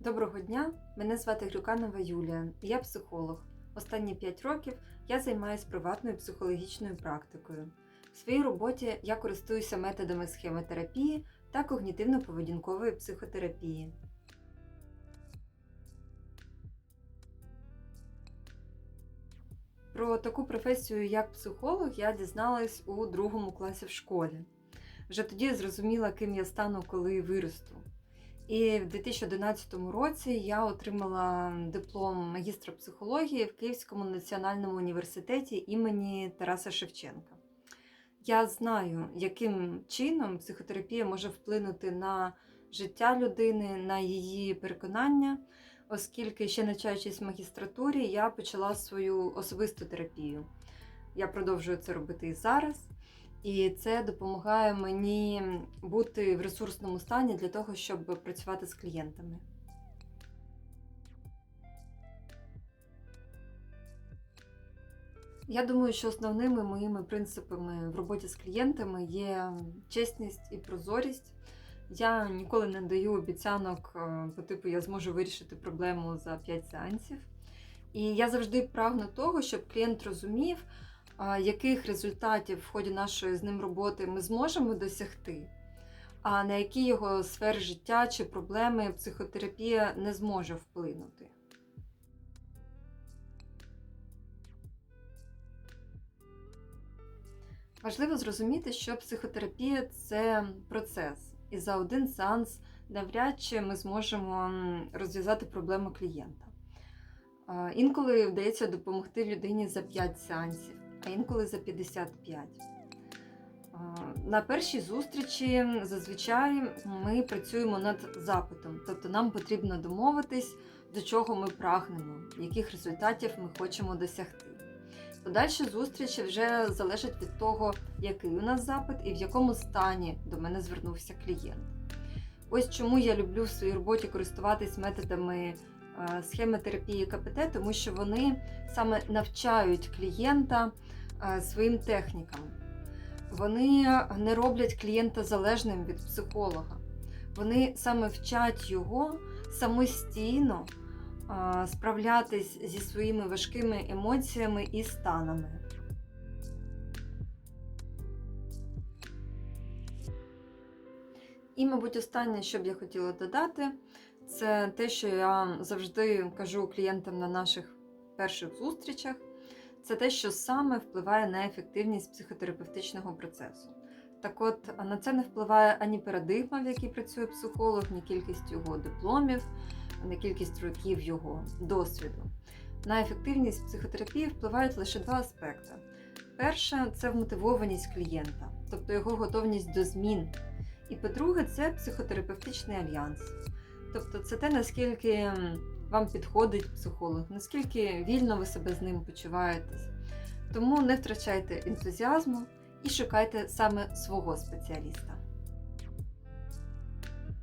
Доброго дня! Мене звати Грюканова Юлія, я психолог. Останні 5 років я займаюся приватною психологічною практикою. В своїй роботі я користуюся методами схемотерапії та когнітивно-поведінкової психотерапії. Про таку професію, як психолог, я дізналась у другому класі в школі. Вже тоді я зрозуміла, ким я стану, коли виросту. І в 2011 році я отримала диплом магістра психології в Київському національному університеті імені Тараса Шевченка. Я знаю, яким чином психотерапія може вплинути на життя людини, на її переконання, оскільки ще навчаючись в магістратурі, я почала свою особисту терапію. Я продовжую це робити і зараз. І це допомагає мені бути в ресурсному стані для того, щоб працювати з клієнтами. Я думаю, що основними моїми принципами в роботі з клієнтами є чесність і прозорість. Я ніколи не даю обіцянок е, по типу я зможу вирішити проблему за 5 сеансів. І я завжди прагну того, щоб клієнт розумів, яких результатів в ході нашої з ним роботи ми зможемо досягти, а на які його сфери життя чи проблеми психотерапія не зможе вплинути. Важливо зрозуміти, що психотерапія це процес, і за один сеанс навряд чи ми зможемо розв'язати проблему клієнта. Інколи вдається допомогти людині за 5 сеансів, а інколи за 55. На першій зустрічі зазвичай ми працюємо над запитом, тобто нам потрібно домовитись, до чого ми прагнемо, яких результатів ми хочемо досягти. Подальші зустрічі вже залежать від того, який у нас запит і в якому стані до мене звернувся клієнт. Ось чому я люблю в своїй роботі користуватись методами схеми терапії КПТ, тому що вони саме навчають клієнта е, своїм технікам. Вони не роблять клієнта залежним від психолога. Вони саме вчать його самостійно справлятись зі своїми важкими емоціями і станами. І, мабуть, останнє, що б я хотіла додати, це те, що я завжди кажу клієнтам на наших перших зустрічах, це те, що саме впливає на ефективність психотерапевтичного процесу. Так от, на це не впливає ані парадигма, в якій працює психолог, ні кількість його дипломів, ні кількість років його досвіду. На ефективність психотерапії впливають лише два аспекти. Перше це вмотивованість клієнта, тобто його готовність до змін. І по-друге, це психотерапевтичний альянс. Тобто, це те, наскільки вам підходить психолог, наскільки вільно ви себе з ним почуваєтесь. Тому не втрачайте ентузіазму і шукайте саме свого спеціаліста.